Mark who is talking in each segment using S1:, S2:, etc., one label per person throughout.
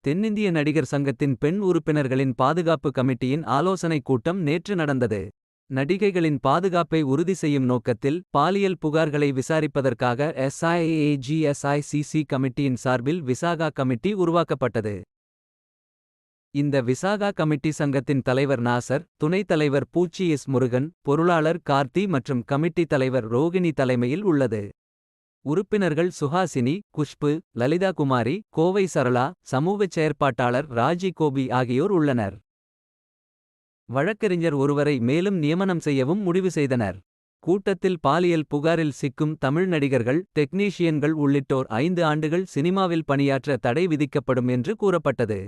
S1: தென்னிந்திய நடிகர் சங்கத்தின் பெண் உறுப்பினர்களின் பாதுகாப்பு கமிட்டியின் ஆலோசனைக் கூட்டம் நேற்று நடந்தது. நடிகைகளின் பாதுகாப்பை உறுதி செய்யும் நோக்கத்தில் பாலியல் புகார்களை விசாரிப்பதற்காக எஸ்ஐஏஜிஎஸ்ஐசிசி கமிட்டியின் சார்பில் விசாகா கமிட்டி உருவாக்கப்பட்டது. இந்த விசாகா கமிட்டி சங்கத்தின் தலைவர் நாசர், துணைத் தலைவர் பூச்சி எஸ் முருகன், பொருளாளர் கார்த்தி மற்றும் கமிட்டி தலைவர் ரோகிணி தலைமையில் உள்ளது. உறுப்பினர்கள் சுஹாசினி, குஷ்பு, லலிதா குமாரி, கோவை சரளா, சமூகச் செயற்பாட்டாளர் ராஜி கோபி ஆகியோர் உள்ளனர். வழக்கறிஞர் ஒருவரை மேலும் நியமனம் செய்யவும் முடிவு செய்தனர். கூட்டத்தில் பாலியல் புகாரில் சிக்கும் தமிழ் நடிகர்கள், டெக்னீஷியன்கள் உள்ளிட்டோர் ஐந்து ஆண்டுகள் சினிமாவில் பணியாற்ற தடை விதிக்கப்படும் என்று கூறப்பட்டது.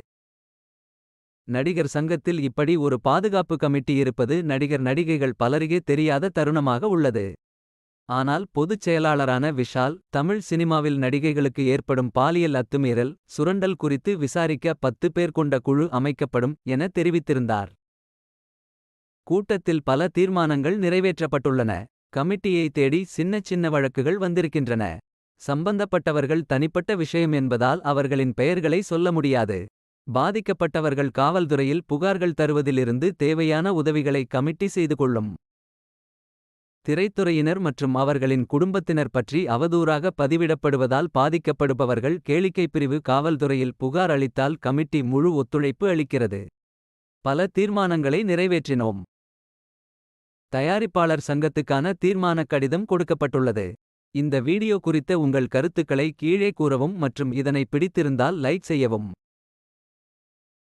S1: நடிகர் சங்கத்தில் இப்படி ஒரு பாதுகாப்பு கமிட்டி இருப்பது நடிகர் நடிகைகள் பலருகே தெரியாத தருணமாக உள்ளது. ஆனால் பொதுச் செயலாளரான விஷால் தமிழ் சினிமாவில் நடிகைகளுக்கு ஏற்படும் பாலியல் அத்துமீறல். சுரண்டல் குறித்து விசாரிக்க பத்து பேர் கொண்ட குழு அமைக்கப்படும் என தெரிவித்திருந்தார். கூட்டத்தில் பல தீர்மானங்கள் நிறைவேற்றப்பட்டுள்ளன. கமிட்டியை தேடி சின்ன சின்ன வழக்குகள் வந்திருக்கின்றன. சம்பந்தப்பட்டவர்கள் தனிப்பட்ட விஷயம் என்பதால் அவர்களின் பெயர்களை சொல்ல முடியாது. பாதிக்கப்பட்டவர்கள் காவல்துறையில் புகார்கள் தருவதிலிருந்து தேவையான உதவிகளை கமிட்டி செய்து கொள்ளும். திரைத்துறையினர் மற்றும் அவர்களின் குடும்பத்தினர் பற்றி அவதூறாக பதிவிடப்படுவதால் பாதிக்கப்படுபவர்கள் கேளிக்கைப் பிரிவு காவல்துறையில் புகார் அளித்தால் கமிட்டி முழு ஒத்துழைப்பு அளிக்கிறது. பல தீர்மானங்களை நிறைவேற்றினோம். தயாரிப்பாளர் சங்கத்துக்கான தீர்மானக் கடிதம் கொடுக்கப்பட்டுள்ளது. இந்த வீடியோ குறித்த உங்கள் கருத்துக்களை கீழே கூறவும் மற்றும் இதனை பிடித்திருந்தால் லைக் செய்யவும்.